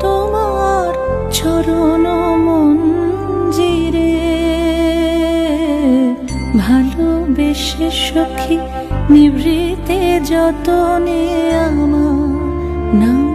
তোমার চরণ মঞ্জিরে। সখী নিভৃতে যতনে আমার নাম